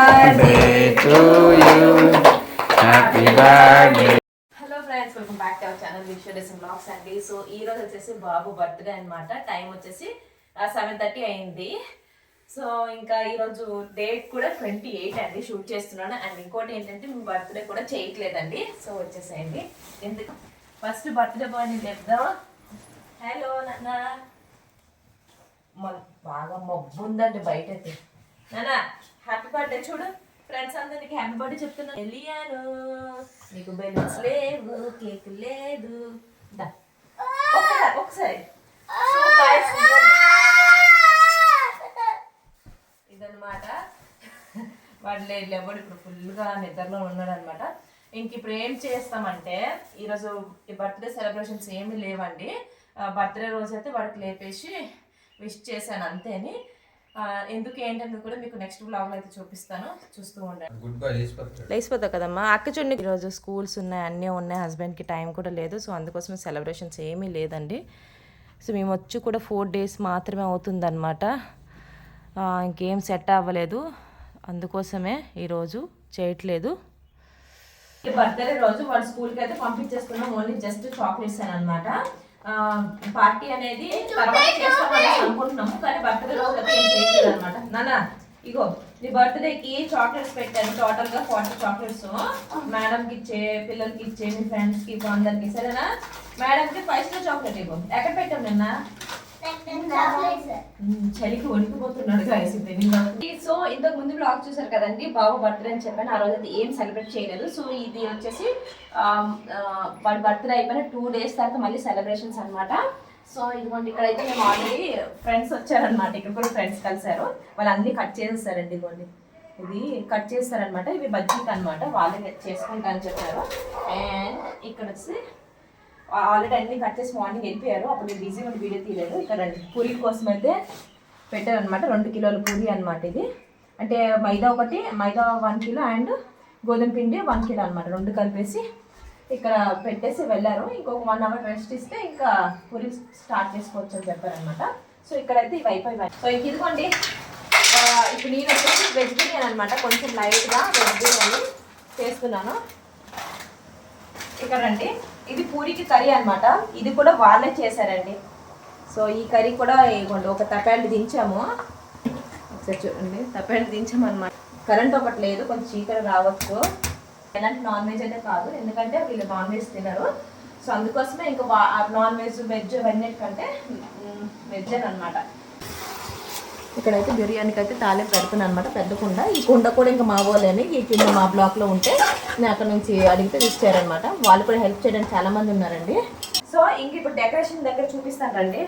Hello friends welcome back to our channel విశ్వడేషన్ vlogs అండి so ఈ రోజు వచ్చేసి బాబు బర్త్డే అన్నమాట. టైం వచ్చేసి సెవెన్ థర్టీ అయింది. సో ఇంకా ఈరోజు డేట్ కూడా ట్వంటీ ఎయిట్ అండి. షూట్ చేస్తున్నాను. అండ్ ఇంకోటి ఏంటంటే మీ బర్త్డే కూడా చేయట్లేదండి. సో వచ్చేసేయండి. ఎందుకు ఫస్ట్ బర్త్డే బాయ్ని చెప్దాం హలో నాన్న. బాగా మబ్బు ఉందండి బయట అయితే నాన్న హ్యాపీ బర్త్డే చూడు. ఫ్రెండ్స్ అందరికి హ్యాపీ బర్త్డే చెప్తున్నా తెలియను నీకు బెలూన్స్ లేవు కేక్ లేదు. ఒకసారి ఇదన్నమాట. వాడు లేదు ఎవడు ఇప్పుడు ఫుల్గా నిద్రలో ఉన్నాడు అనమాట ఇంక ఇప్పుడు ఏం చేస్తామంటే ఈరోజు ఈ బర్త్డే సెలబ్రేషన్స్ ఏమీ లేవండి. బర్త్డే రోజు అయితే వాడికి లేపేసి విష్ చేశాను అంతేని ఎందుకు ఏంటనేది కూడా మీకు నెక్స్ట్ బ్లాగ్లో అయితే చూపిస్తాను. చూస్తూ ఉండండి. Good bye లేచిపోతాడు. లేచిపోతావు కదమ్మా. అక్క చూడండి ఈరోజు స్కూల్స్ ఉన్నాయి అన్నీ ఉన్నాయి. హస్బెండ్కి టైం కూడా లేదు. సో అందుకోసం సెలబ్రేషన్స్ ఏమీ లేదండి. సో మేము వచ్చి కూడా ఫోర్ డేస్ మాత్రమే అవుతుందన్నమాట. ఆ, ఇంకేం సెట్ అవ్వలేదు. అందుకోసమే ఈరోజు చేయట్లేదు. బర్త్డే రోజు వాడు స్కూల్కి అయితే పంపించేస్తున్నాం ఓన్లీ జస్ట్ చాక్లెట్స్ అని అనమాట పార్టీ అనేది తర్వాత చేస్తామని అనుకుంటున్నాము కానీ బర్త్డే రోజు అయితే ఏం చేయట్లేదు అనమాట నాన్న ఇగో నీ బర్త్డేకి చాక్లెట్స్ పెట్టాను. టోటల్గా ఫార్టీ చాక్లెట్స్ మేడం కి ఇచ్చే పిల్లలకి ఇచ్చే మీ ఫ్రెండ్స్కి అందరికి సరేనా మేడం కి ఫైవ్ స్టార్ చాక్లెట్ ఇవ్వు. ఎక్కడ పెట్టాం నిన్న? చలికి వణికిపోతున్నాడు సో ఇంతకు ముందు బ్లాగ్ చూసారు కదండి బాబు బర్త్డే అని చెప్పాను ఆ రోజు అయితే ఏం సెలబ్రేట్ చేయలేదు. సో ఇది వచ్చేసి ఆమ్, వాడి బర్త్డే అయిపోయిన టూ డేస్ తర్వాత మళ్ళీ సెలబ్రేషన్స్ అనమాట సో ఇదిగోండి ఇక్కడైతే మేము ఆల్రెడీ ఫ్రెండ్స్ వచ్చారనమాట ఇక్కడ కూడా ఫ్రెండ్స్ కలిసారు వాళ్ళు అన్ని కట్ చేసేస్తారండి ఇదిగోండి. ఇది కట్ చేస్తారనమాట ఇవి బజ్జీకి అనమాట వాళ్ళే చేసుకుంటా అని చెప్పారు. అండ్ ఇక్కడ వచ్చి ఆల్రెడీ అన్ని కట్ చేసి మార్నింగ్ వెళ్ళిపోయారు. అప్పుడు నేను బిజీ ఉండి వీడియో తీయలేదు. ఇక్కడ పూరి కోసం అయితే పెట్టారనమాట రెండు కిలోల పూరి అనమాట ఇది. అంటే మైదా ఒకటి మైదా వన్ కిలో అండ్ గోధుమ పిండి వన్ కిలో అనమాట రెండు కలిపేసి ఇక్కడ పెట్టేసి వెళ్ళారు. ఇంకొక వన్ అవర్ రెస్ట్ ఇస్తే ఇంకా పూరి స్టార్ట్ చేసుకోవచ్చు అని చెప్పారనమాట సో ఇక్కడైతే ఇవి అయిపోయి సో ఇంక ఇదిగోండి. ఇప్పుడు నేను వచ్చేసి వెజ్ బిర్యానీ అనమాట కొంచెం లైట్గా వెజ్ బిర్యానీ చేస్తున్నాను. ఇక్కడ రండి. ఇది పూరికి కర్రీ అనమాట ఇది కూడా వాళ్ళే చేశారండి. సో ఈ కర్రీ కూడా ఇవ్వండి ఒక తపాలు దించాము. ఒకసారి చూడండి తపాండ్ దించాము అనమాట కరెంట్ ఒకటి లేదు కొంచెం చీకటి రావచ్చు. ఎలాంటి నాన్ వెజ్ అయితే కాదు ఎందుకంటే వీళ్ళు నాన్ వెజ్ తినరు. సో అందుకోసమే ఇంకా నాన్ వెజ్ వెజ్ అవన్నిటికంటే వెజ్ అనమాట ఇక్కడైతే బిర్యానీకి అయితే తాలే పెడుతున్నాను అనమాట పెద్ద కుండ ఈ కుండ కూడా ఇంకా మా వాళ్ళని ఈ కింద మా బ్లాక్లో ఉంటే నేను అక్కడ నుంచి అడిగితే ఇచ్చారనమాట వాళ్ళు కూడా హెల్ప్ చేయడానికి చాలామంది ఉన్నారండి. సో ఇంక ఇప్పుడు డెకరేషన్ దగ్గర చూపిస్తానండి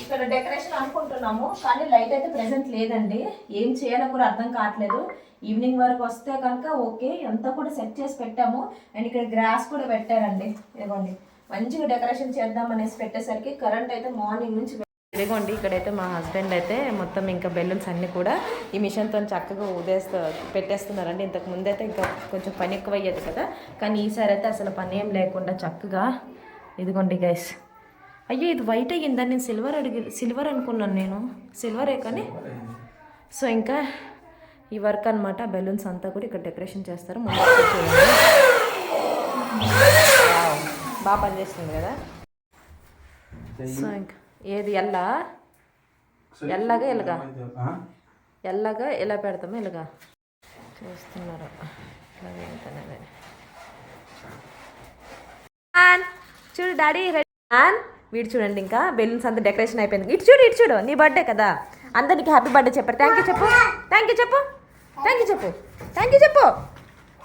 ఇక్కడ డెకరేషన్ అనుకుంటున్నాము కానీ లైట్ అయితే ప్రెసెంట్ లేదండి. ఏం చేయాలో కూడా అర్థం కావట్లేదు. ఈవినింగ్ వరకు వస్తే కనుక ఓకే అంతా కూడా సెట్ చేసి పెట్టాము. అండ్ ఇక్కడ గ్రాస్ కూడా పెట్టారండి. ఇదిగోండి. మంచిగా డెకరేషన్ చేద్దాం అనేసి పెట్టేసరికి కరెంట్ అయితే మార్నింగ్ నుంచి ఇదిగోండి ఇక్కడైతే మా హస్బెండ్ అయితే మొత్తం ఇంకా బెలూన్స్ అన్నీ కూడా ఈ మిషన్తో చక్కగా ఉదేస్తూ పెట్టేస్తున్నారండి. ఇంతకు ముందైతే ఇంకా కొంచెం పని ఎక్కువ అయ్యేది కదా. కానీ ఈసారి అయితే అసలు పని ఏం లేకుండా చక్కగా ఇదిగోండి గైస్ అయ్యో ఇది వైట్ అయ్యిందని నేను సిల్వర్ అడిగి సిల్వర్ అనుకున్నాను నేను. సిల్వరే కానీ? సో ఇంకా ఈ వర్క్ అనమాట బెలూన్స్ అంతా కూడా ఇక్కడ డెకరేషన్ చేస్తారు. బాగా పనిచేస్తుంది కదా. సో ఇంకా ఏది ఎల్లా? ఎల్లగా ఎల్లగా ఎల్లగా ఎలా పెడతాము ఎలాగా? చూస్తున్నారు? ఇలా చూడు డాడీ రెడీ. వీడు చూడండి ఇంకా బెలూన్స్ అంతా డెకరేషన్ అయిపోయింది. ఇటు చూడు ఇటు చూడు నీ బర్త్డే కదా. అందరు నీకు హ్యాపీ బర్త్డే చెప్పారు. థ్యాంక్ యూ చెప్పు. థ్యాంక్ యూ చెప్పు. థ్యాంక్ యూ చెప్పు. థ్యాంక్ యూ చెప్పు.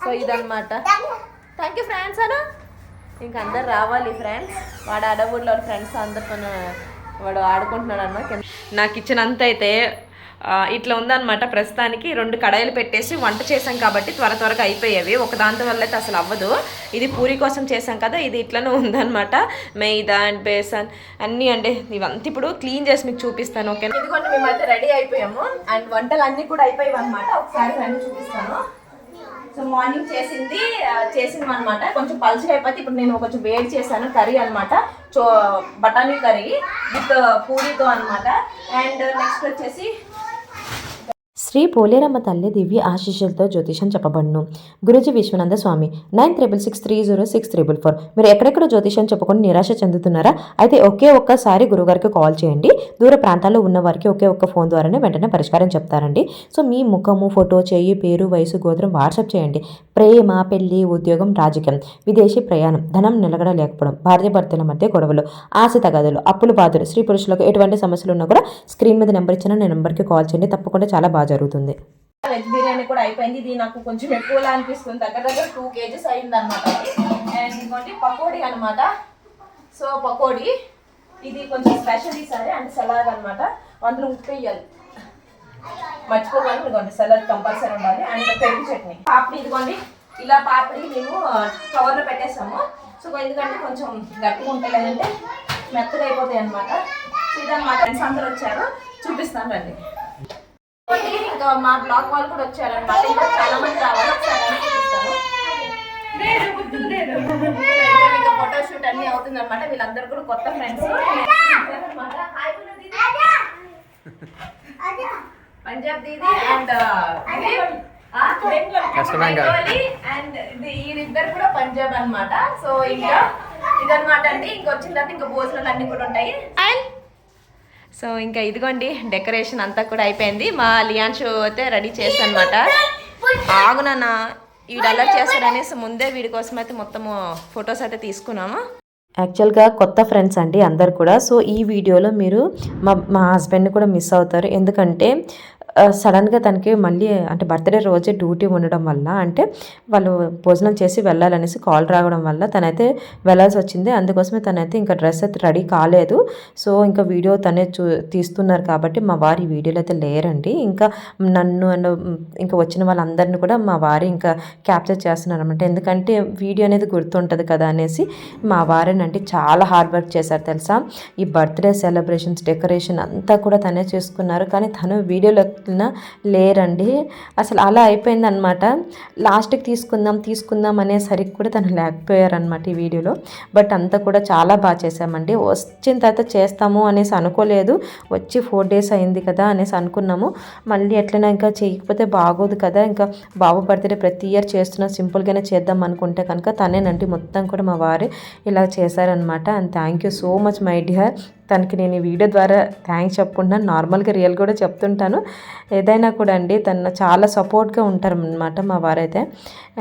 సో ఇదన్నమాట. థ్యాంక్ యూ ఫ్రెండ్స్ అను? ఇంకా అందరు రావాలి ఫ్రెండ్స్ వాడు అడవుల్లో ఫ్రెండ్స్ అందరితో వాడు ఆడుకుంటున్నాడు అన్నమాట. నాకు ఇచ్చినంత అయితే ఇట్లా ఉందన్నమాట. ప్రస్తుతానికి రెండు కడాయిలు పెట్టేసి వంట చేసాం కాబట్టి త్వర త్వరగా అయిపోయేవి. ఒక దాంతో వల్ల అయితే అసలు అవ్వదు. ఇది పూరి కోసం చేసాం కదా ఇది ఇట్లనే ఉందన్నమాట. మైదా అండ్ బేసన్ అన్నీ అంటే ఇవంతా ఇప్పుడు క్లీన్ చేసి మీకు చూపిస్తాను ఓకే ఇదిగోండి మేమైతే రెడీ అయిపోయాము. అండ్ వంటలు అన్నీ కూడా అయిపోయాయి అనమాట ఒకసారి చూపిస్తాను. సో మార్నింగ్ చేసింది ఆ, చేసింది అనమాట కొంచెం పలుచగా అయిపోతే ఇప్పుడు నేను కొంచెం వేడి చేశాను కర్రీ అనమాట చో బఠానీ కర్రీ విత్ పూరితో అనమాట అండ్ నెక్స్ట్ వచ్చేసి శ్రీ పోలేరమ్మ తల్లి దివ్య ఆశీస్సులతో జ్యోతిషం చెప్పబడును. గురుజీ విశ్వనంద స్వామి nine triple six three zero six triple four. మీరు ఎక్కడెక్కడ జ్యోతిషం చెప్పుకొని నిరాశ చెందుతున్నారా? అయితే ఒకే ఒక్కసారి గురుగారికి కాల్ చేయండి. దూర ప్రాంతాల్లో ఉన్న వారికి ఒకే ఒక్క ఫోన్ ద్వారానే వెంటనే పరిష్కారం చెప్తారండి. సో మీ ముఖము ఫోటో చేయి పేరు వయసు గోత్రం వాట్సాప్ చేయండి. ప్రేమ పెళ్ళి ఉద్యోగం రాజకీయం విదేశీ ప్రయాణం ధనం నిలకడ లేకపోవడం భార్య భర్తల మధ్య గొడవలు ఆశ తగదులు అప్పులు బాధలు స్త్రీ పురుషులకు ఎటువంటి సమస్యలు ఉన్నా కూడా స్క్రీన్ మీద నెంబర్ ఇచ్చిన నేను నెంబర్కి కాల్ చేయండి. తప్పకుండా చాలా బాగా జరుగుతుంది. వెజ్ బిర్యానీ కూడా అయిపోయింది. ఇది నాకు కొంచెం ఎక్కువలా అనిపిస్తుంది. దగ్గర దగ్గర టూ కేజీస్ అయింది అనమాట అండ్ ఇదిగోండి పకోడీ అనమాట సో పకోడీ ఇది కొంచెం స్పెషల్ ఈసారి అండ్ సలాడ్ అనమాట అందులో ఉప్పు వేయాలి. మర్చిపోకండి ఇదిగోండి సలాడ్ కంపల్సరీ ఉండాలి. అండ్ పెరుగు చట్నీ. పాపిడి ఇదిగోండి. ఇలా పాపిడి మేము uh, కవర్లో పెట్టేసాము సో ఎందుకంటే కొంచెం గట్టిగా ఉంటాయి కదంటే మెత్తగా అయిపోతాయి అనమాట సో ఇదన్నమాట. ఫ్రెండ్స్ అందరూ వచ్చారు. చూపిస్తాను రండి. మా బ్లాగ్ వాళ్ళు కూడా వచ్చారనమాట ఇంకా చాలా మంది రావాలి. ఇంకా ఫోటో షూట్ అన్ని అవుతుంది అనమాట వీళ్ళందరూ కూడా కొత్త ఫ్రెండ్స్ పంజాబ్ దీది అండ్ అండ్ వీరిద్దరు కూడా పంజాబ్ అన్నమాట. సో ఇంకా ఇదన్నమాట అండి. ఇంకా వచ్చిన తర్వాత ఇంకా భోజనాలు అన్ని కూడా ఉంటాయి. సో ఇంకా ఇదిగోండి డెకరేషన్ అంతా కూడా అయిపోయింది. మా లియాన్ షో అయితే రెడీ చేస్తాను అనమాట ఆగునన్న వీడు అలర్ట్ చేస్తాడనేసి ముందే వీడి కోసం అయితే మొత్తము ఫొటోస్ అయితే తీసుకున్నాము. యాక్చువల్గా కొత్త ఫ్రెండ్స్ అండి అందరు కూడా. సో ఈ వీడియోలో మీరు మా మా హస్బెండ్ని కూడా మిస్ అవుతారు. ఎందుకంటే సడన్గా తనకి మళ్ళీ అంటే బర్త్డే రోజే డ్యూటీ ఉండడం వల్ల అంటే వాళ్ళు భోజనం చేసి వెళ్ళాలనేసి కాల్ రావడం వల్ల తనైతే వెళ్ళాల్సి వచ్చింది. అందుకోసమే తనైతే ఇంకా డ్రెస్ అయితే రెడీ కాలేదు. సో ఇంకా వీడియో తనే చూ తీస్తున్నారు కాబట్టి మా వారి వీడియోలు అయితే లేరండి. ఇంకా నన్ను అండ్ ఇంకా వచ్చిన వాళ్ళందరినీ కూడా మా వారి ఇంకా క్యాప్చర్ చేస్తున్నారు అనమాట ఎందుకంటే వీడియో అనేది గుర్తుంటుంది కదా అనేసి మా వారేనంటే చాలా హార్డ్ వర్క్ చేశారు తెలుసా? ఈ బర్త్డే సెలబ్రేషన్స్ డెకరేషన్ అంతా కూడా తనే చేసుకున్నారు. కానీ తను వీడియోలో లేరండి. అసలు అలా అయిపోయిందనమాట లాస్ట్కి తీసుకుందాం తీసుకుందాం అనేసరికి కూడా తను లేకపోయారనమాట ఈ వీడియోలో. బట్ అంతా కూడా చాలా బాగా చేసామండి వచ్చిన తర్వాత చేస్తాము అనేసి అనుకోలేదు. వచ్చి ఫోర్ డేస్ అయింది కదా అనేసి అనుకున్నాము. మళ్ళీ ఎట్లైనా ఇంకా చేయకపోతే బాగోదు కదా. ఇంకా బాబు బర్త్డే ప్రతి ఇయర్ చేస్తున్నా సింపుల్గానే చేద్దాం అనుకుంటే కనుక తనేనండి మొత్తం కూడా మా వారే ఇలా చేశారనమాట and thank you so much my dear. తనకి నేను ఈ వీడియో ద్వారా థ్యాంక్స్ చెప్పుకుంటున్నాను. నార్మల్గా రియల్ కూడా చెప్తుంటాను. ఏదైనా కూడా అండి తను చాలా సపోర్ట్గా ఉంటారనమాట మా వారైతే.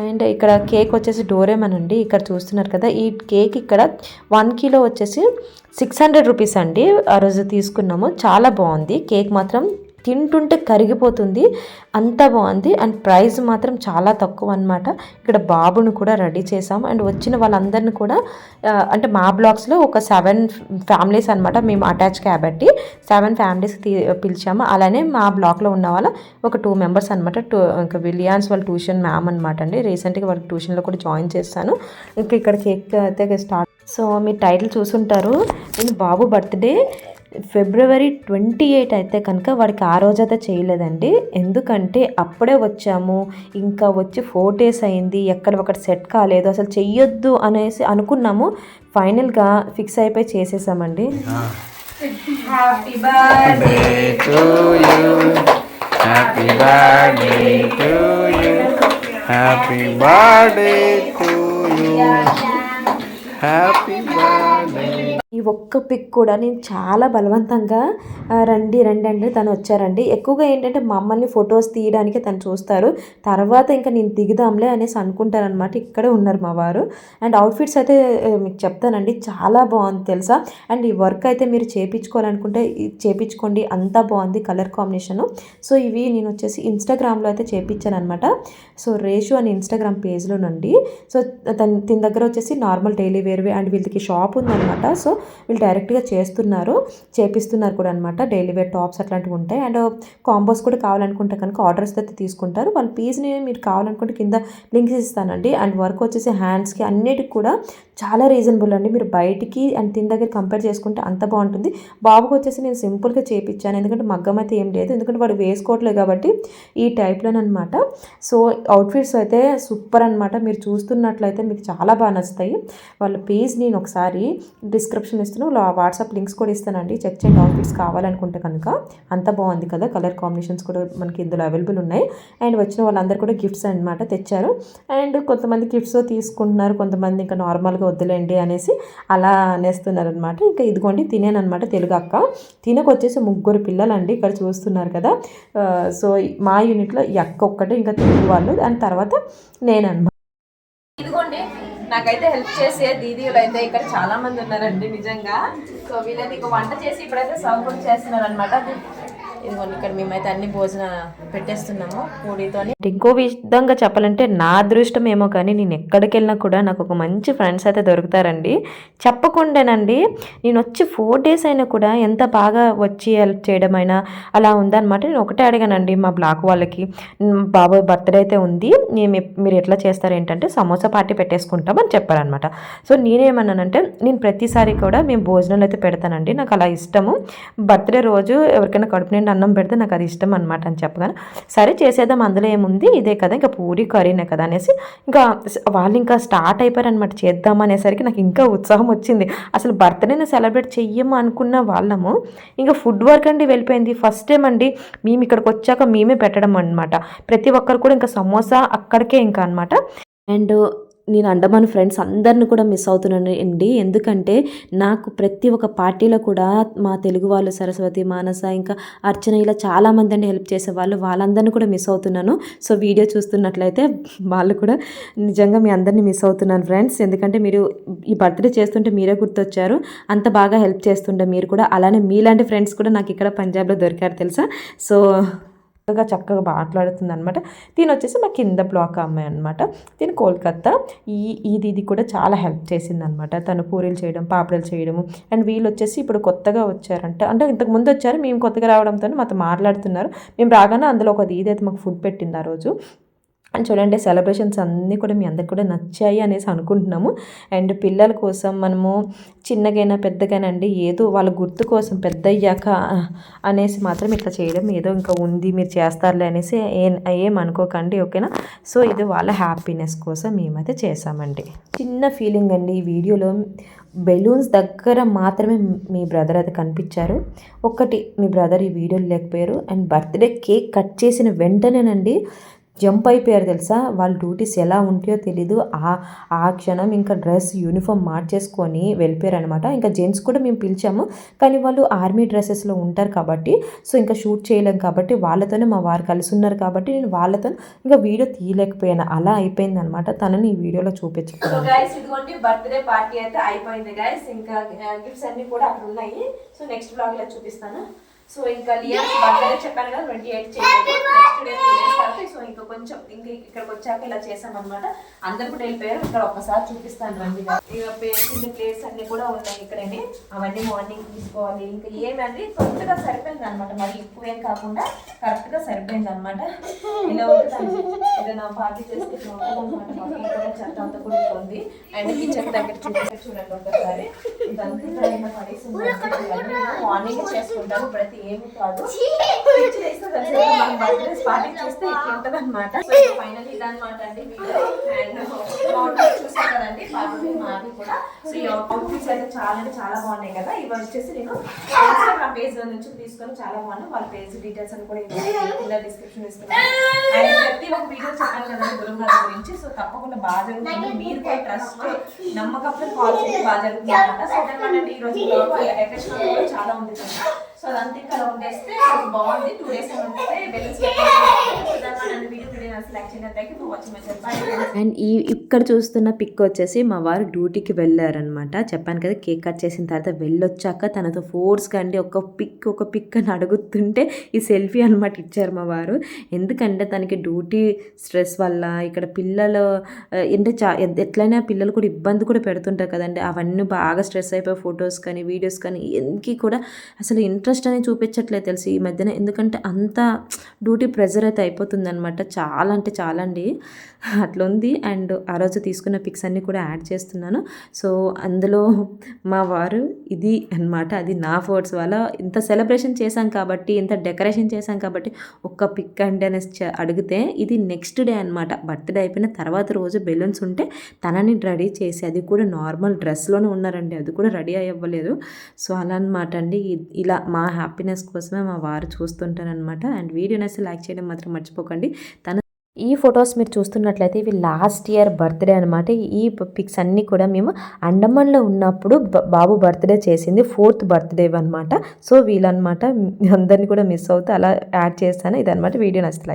అండ్ ఇక్కడ కేక్ వచ్చేసి డోరేమన్ అండి. ఇక్కడ చూస్తున్నారు కదా ఈ కేక్ ఇక్కడ వన్ కిలో వచ్చేసి సిక్స్ హండ్రెడ్ రూపీస్ అండి. ఆ రోజు తీసుకున్నాము. చాలా బాగుంది. కేక్ మాత్రం తింటుంటే కరిగిపోతుంది. అంత బాగుంది. అండ్ ప్రైస్ మాత్రం చాలా తక్కువ అనమాట ఇక్కడ బాబును కూడా రెడీ చేసాం అండ్ వచ్చిన వాళ్ళందరిని కూడా అంటే మా బ్లాగ్స్లో ఒక సెవెన్ ఫ్యామిలీస్ అనమాట మేము అటాచ్ కాబట్టి సెవెన్ ఫ్యామిలీస్ పిలిచాము. అలానే మా బ్లాక్లో ఉన్న వాళ్ళ ఒక టూ మెంబర్స్ అనమాట టూ ఇంకా విలియాన్స్ వాళ్ళ ట్యూషన్ మ్యామ్ అనమాట అండి. రీసెంట్గా వాళ్ళ ట్యూషన్లో కూడా జాయిన్ చేస్తాను ఇంకా ఇక్కడ కేక్ అయితే స్టార్ట్ సో మీ టైటిల్ చూసుంటారు. నేను బాబు బర్త్డే ఫిబ్రవరి ట్వంటీ ఎయిట్ అయితే కనుక వాడికి ఆ రోజైతే చేయలేదండి. ఎందుకంటే అప్పుడే వచ్చాము. ఇంకా వచ్చి ఫోర్ డేస్ అయింది. ఎక్కడ ఒకటి సెట్ కాలేదు. అసలు చెయ్యొద్దు అనేసి అనుకున్నాము. ఫైనల్గా ఫిక్స్ అయిపోయి చేసేసామండి. Happy birthday to you. Happy birthday to you. Happy birthday to you. Happy birthday. ఈ ఒక్క పిక్ కూడా నేను చాలా బలవంతంగా రండి రండి అంటే తను వచ్చారండి. ఎక్కువగా ఏంటంటే మమ్మల్ని ఫొటోస్ తీయడానికి తను చూస్తారు. తర్వాత ఇంకా నేను దిగుదాంలే అనేసి అనుకుంటారనమాట ఇక్కడే ఉన్నారు మా వారు. అండ్ అవుట్ఫిట్స్ అయితే మీకు చెప్తానండి. చాలా బాగుంది తెలుసా? అండ్ ఈ వర్క్ అయితే మీరు చేపించుకోవాలనుకుంటే చేపించుకోండి. అంతా బాగుంది కలర్ కాంబినేషను. సో ఇవి నేను వచ్చేసి ఇన్స్టాగ్రామ్లో అయితే చేపించాను అనమాట సో రేషు అని ఇన్స్టాగ్రామ్ పేజ్లోనండి. సో తన దీని దగ్గర వచ్చేసి నార్మల్ డైలీ వేర్వి అండ్ వీళ్ళకి షాప్ ఉందన్నమాట. సో వీళ్ళు డైరెక్ట్గా చేస్తున్నారు చేపిస్తున్నారు కూడా అనమాట డైలీ వేర్ టాప్స్ అట్లాంటివి ఉంటాయి. అండ్ కాంబోస్ కూడా కావాలనుకుంటే కనుక ఆర్డర్స్ అయితే తీసుకుంటారు. వాళ్ళ పీస్ని మీరు కావాలనుకుంటే కింద లింక్స్ ఇస్తానండి అండ్ వర్క్ వచ్చేసి హ్యాండ్స్కి అన్నిటికి కూడా చాలా రీజనబుల్ అండి. మీరు బయటికి అండ్ తిని దగ్గర కంపేర్ చేసుకుంటే అంత బాగుంటుంది. బాబుకి వచ్చేసి నేను సింపుల్గా చేపించాను ఎందుకంటే మగ్గం అయితే ఏం లేదు. ఎందుకంటే వాడు వేసుకోవట్లేదు కాబట్టి ఈ టైప్లోనమాట సో అవుట్ఫిట్స్ అయితే సూపర్ అనమాట మీరు చూస్తున్నట్లయితే మీకు చాలా బాగా నచ్చుతాయి. వాళ్ళ పేజ్ నేను ఒకసారి డిస్క్రిప్షన్ డిస్క్రిప్షన్ ఇస్తున్నాను వాట్సాప్ లింక్స్ కూడా ఇస్తానండి. చెక్ చేయండి అవుట్ఫిట్స్ కావాలనుకుంటే కనుక అంత బాగుంది కదా. కలర్ కాంబినేషన్స్ కూడా మనకి ఇందులో అవైలబుల్ ఉన్నాయి. అండ్ వచ్చిన వాళ్ళందరూ కూడా గిఫ్ట్స్ అనమాట తెచ్చారు. అండ్ కొంతమంది గిఫ్ట్స్ తీసుకుంటున్నారు. కొంతమంది ఇంకా నార్మల్గా వద్దులేండి అనేసి అలా అనేస్తున్నారనమాట ఇంకా ఇదిగోండి తినేనమాట తెలుగు అక్క. తినకు వచ్చేసి ముగ్గురు పిల్లలండి ఇక్కడ చూస్తున్నారు కదా. సో మా యూనిట్లో ఎక్క అక్క ఒక్కటే ఇంకా తెలుగు వాళ్ళు. దాని తర్వాత నేనన్నమాట. ఇదిగోండి నాకైతే హెల్ప్ చేసే దీదీలు అయితే ఇక్కడ చాలా మంది ఉన్నారండి నిజంగా. సో వీళ్ళని ఇక వంట చేసి ఇప్పుడైతే సర్వ్ చేస్తున్నారు అనమాట ఇదిగోండి ఇక్కడ మేమైతే అన్ని భోజన పెట్టేస్తున్నాము పూడితోని. ఇంకో విధంగా చెప్పాలంటే నా అదృష్టం ఏమో కానీ నేను ఎక్కడికి వెళ్ళినా కూడా నాకు ఒక మంచి ఫ్రెండ్స్ అయితే దొరుకుతారండి. చెప్పకుండానండి నేను వచ్చి ఫోర్ డేస్ అయినా కూడా ఎంత బాగా వచ్చి హెల్ప్ చేయడం అయినా అలా ఉందన్నమాట. నేను ఒకటే అడిగానండి మా బ్లాక్ వాళ్ళకి "మ్, బాబాయ్ బర్త్డే అయితే ఉంది మేము మీరు ఎట్లా చేస్తారు ఏంటంటే సమోసా పార్టీ పెట్టేసుకుంటామని చెప్పారనమాట సో నేనేమన్నానంటే నేను ప్రతిసారి కూడా మేము భోజనాలు అయితే పెడతానండి నాకు అలా ఇష్టము. బర్త్డే రోజు ఎవరికైనా కడుపు నిండా అన్నం పెడితే నాకు అది ఇష్టం అనమాట అని చెప్పగానే సరే చేసేద్దాం అందులో ఏముంది? ఇదే కదా ఇంకా పూరి కర్రీనే కదా అనేసి ఇంకా వాళ్ళు ఇంకా స్టార్ట్ అయిపోయారనమాట చేద్దాం అనేసరికి నాకు ఇంకా ఉత్సాహం వచ్చింది. అసలు బర్త్డేని సెలబ్రేట్ చెయ్యము అనుకున్న వాళ్ళము ఇంకా ఫుడ్ వర్క్ అండి వెళ్ళిపోయింది. ఫస్ట్ టైం అండి మేము ఇక్కడికి వచ్చాక మేమే పెట్టడం అనమాట ప్రతి ఒక్కరు కూడా ఇంకా సమోసా అక్కడికే ఇంకా అనమాట అండ్ నేను అండమాన్ ఫ్రెండ్స్ అందరిని కూడా మిస్ అవుతున్నాను అండి. ఎందుకంటే నాకు ప్రతి ఒక్క పార్టీలో కూడా మా తెలుగు వాళ్ళు సరస్వతి మానస ఇంకా అర్చన ఇలా చాలామంది అండి హెల్ప్ చేసేవాళ్ళు వాళ్ళందరినీ కూడా మిస్ అవుతున్నాను. సో వీడియో చూస్తున్నట్లయితే వాళ్ళు కూడా నిజంగా మీ అందరినీ మిస్ అవుతున్నాను ఫ్రెండ్స్ ఎందుకంటే మీరు ఈ బర్త్డే చేస్తుంటే మీరే గుర్తొచ్చారు. అంత బాగా హెల్ప్ చేస్తుండే మీరు కూడా. అలానే మీలాంటి ఫ్రెండ్స్ కూడా నాకు ఇక్కడ పంజాబ్లో దొరికారు తెలుసా? సో చక్కగా చక్కగా మాట్లాడుతుంది అనమాట దీని వచ్చేసి మా కింద బ్లాక్ అమ్మాయి అనమాట దీని కోల్కత్తా ఈ ఇది ఇది కూడా చాలా హెల్ప్ చేసింది అనమాట తను పూరీలు చేయడం పాపడలు చేయడము. అండ్ వీళ్ళు వచ్చేసి ఇప్పుడు కొత్తగా వచ్చారంట. అంటే ఇంతకు ముందు వచ్చారు మేము కొత్తగా రావడంతో మాతో మాట్లాడుతున్నారు. మేము రాగానే అందులో ఒక ఇదైతే మాకు ఫుడ్ పెట్టింది ఆ రోజు. అండ్ చూడండి సెలబ్రేషన్స్ అన్నీ కూడా మీ అందరికి కూడా నచ్చాయి అనేసి అనుకుంటున్నాము. అండ్ పిల్లల కోసం మనము చిన్నగైనా పెద్దగైనా అండి ఏదో వాళ్ళ గుర్తు కోసం పెద్ద అయ్యాక అనేసి మాత్రం ఇట్లా చేయడం ఏదో ఇంకా ఉంది మీరు చేస్తారులే అనేసి ఏం ఏం అనుకోకండి ఓకేనా? సో ఇది వాళ్ళ హ్యాపీనెస్ కోసం మేమైతే చేసామండి చిన్న ఫీలింగ్ అండి ఈ వీడియోలో. బెలూన్స్ దగ్గర మాత్రమే మీ బ్రదర్ అయితే కనిపించారు. ఒకటి మీ బ్రదర్ ఈ వీడియోలు లేకపోయారు. అండ్ బర్త్డే కేక్ కట్ చేసిన వెంటనేనండి జంప్ అయిపోయారు తెలుసా? వాళ్ళ డ్యూటీస్ ఎలా ఉంటాయో తెలీదు. ఆ ఆ క్షణం ఇంకా డ్రెస్ యూనిఫామ్ మార్చేసుకొని వెళ్ళిపోయారు అనమాట ఇంకా జెంట్స్ కూడా మేము పిలిచాము. కానీ వాళ్ళు ఆర్మీ డ్రెస్సెస్లో ఉంటారు కాబట్టి సో ఇంకా షూట్ చేయలేం కాబట్టి వాళ్ళతోనే మా వారు కలిసి ఉన్నారు కాబట్టి నేను వాళ్ళతో ఇంకా వీడియో తీయలేకపోయాను. అలా అయిపోయింది అనమాట తనని ఈ వీడియోలో సో చూపించుకున్నాను గైస్ ఇదిగోండి బర్త్డే పార్టీ అయితే అయిపోయింది గైస్ ఇంకా గిఫ్ట్స్ అన్ని కూడా అక్కడ ఉన్నాయి. సో నెక్స్ట్ బ్లాగ్లో చూపిస్తాను. సో ఇంకా లియా బర్త్డే చెప్పాను కదా ట్వంటీ ఎయిట్ చేయలేదు నెక్స్ట్ డే టూ డేస్ తర్వాత సో ఇంకా కొంచెం ఇంకా ఇక్కడికి వచ్చాక ఇలా చేసాం అనమాట అందరు కూడా వెళ్ళిపోయారు. ఇక్కడ ఒక్కసారి చూపిస్తాను రండి. కింద ప్లేట్స్ అన్ని కూడా ఉన్నాయి ఇక్కడనే. అవన్నీ మార్నింగ్ తీసుకోవాలి. ఇంకా ఏమండి కొత్తగా సరిపోయింది అనమాట మరి ఎక్కువేం కాకుండా కరెక్ట్గా సరిపోయింది అనమాట ఇలా ఉంటుంది ఏదైనా పార్టీ చేస్తే చెత్త అంతా కూడా ఉంది. అండ్ కిచెన్ దగ్గర చూడండి ఒకసారి. ఇదంతా ఇక్కడ పడేసి మార్నింగ్ చేసుకుంటాను ప్రతి ఏమి కాదు. పార్టీ చేస్తే ఇట్లా ఉంటుంది అనమాట ఫైనల్ ఇదన్నమాట అండి అవుట్ఫిట్ చూసారు కదండి. పాపది మాది కూడా. సో ఈ అవుట్ఫిట్స్ అయితే చాలా అంటే చాలా బాగున్నాయి కదా. ఇవి వచ్చేసి నేను ఇన్స్టాగ్రామ్ పేజ్ నుంచి తీసుకొని చాలా బాగున్నాయి. వాళ్ళ పేజ్ డీటెయిల్స్ అని కూడా. కింద డిస్క్రిప్షన్ ఇస్తున్నాను. అండ్ ప్రతి ఒక్క వీడియో చెప్పాను కదా గురుగారి గురించి. సో తప్పకుండా బాగా జరుగుతుంది. మీరు కూడా ట్రస్ట్ నమ్మకంతో కాల్ చేసి బాగా జరుగుతుంది అనమాట సో అదనమాట ఈ రోజు డెకరేషన్ కూడా చాలా ఉంది కదా. సో అదంతా ఇంకా ఉండేస్తే బాగుంది. టూ డేస్ ఉంటే బెలూన్స్ వీడియో అండ్ ఈ ఇక్కడ చూస్తున్న పిక్ వచ్చేసి మా వారు డ్యూటీకి వెళ్ళారనమాట చెప్పాను కదా కేక్ కట్ చేసిన తర్వాత వెళ్ళొచ్చాక తనతో ఫోర్స్గా అండి ఒక పిక్ ఒక పిక్ అని అడుగుతుంటే ఈ సెల్ఫీ అనమాట ఇచ్చారు మా వారు. ఎందుకంటే తనకి డ్యూటీ స్ట్రెస్ వల్ల ఇక్కడ పిల్లలు అంటే చా ఎట్లయినా పిల్లలు కూడా ఇబ్బంది కూడా పెడుతుంటారు కదండి. అవన్నీ బాగా స్ట్రెస్ అయిపోయి ఫొటోస్ కానీ వీడియోస్ కానీ ఎందుకు కూడా అసలు ఇంట్రెస్ట్ అనేది చూపించట్లేదు తెలిసి ఈ మధ్యన. ఎందుకంటే అంత డ్యూటీ ప్రెజర్ అయితే అయిపోతుంది చాలా అంటే చాలా అండి అట్లుంది అండ్ ఆ రోజు తీసుకున్న పిక్స్ అన్నీ కూడా యాడ్ చేస్తున్నాను. సో అందులో మా వారు ఇది అన్నమాట. అది నా ఫోర్స్. వల్ల ఇంత సెలబ్రేషన్ చేశాం కాబట్టి ఇంత డెకరేషన్ చేశాం కాబట్టి ఒక్క పిక్ అండి అనేసి అడిగితే ఇది నెక్స్ట్ డే అనమాట బర్త్డే అయిపోయిన తర్వాత రోజు బెలూన్స్ ఉంటే తనని రెడీ చేసి అది కూడా నార్మల్ డ్రెస్లోనే ఉన్నారండి. అది కూడా రెడీ అయ్యవ్వలేదు. సో అలా అనమాట అండి. ఇలా మా హ్యాపీనెస్ కోసమే మా వారు చూస్తుంటారనమాట అండ్ వీడియోని అసలు లైక్ చేయడం మాత్రం మర్చిపోకండి. తన ఈ ఫొటోస్ మీరు చూస్తున్నట్లయితే ఇవి లాస్ట్ ఇయర్ బర్త్డే అనమాట ఈ పిక్స్ అన్నీ కూడా మేము అండమాన్లో ఉన్నప్పుడు బాబు బర్త్డే చేసింది ఫోర్త్ బర్త్డే అనమాట సో వీళ్ళనమాట అందరినీ కూడా మిస్ అవుతూ అలా యాడ్ చేస్తాను. ఇదనమాట వీడియో నచ్చితే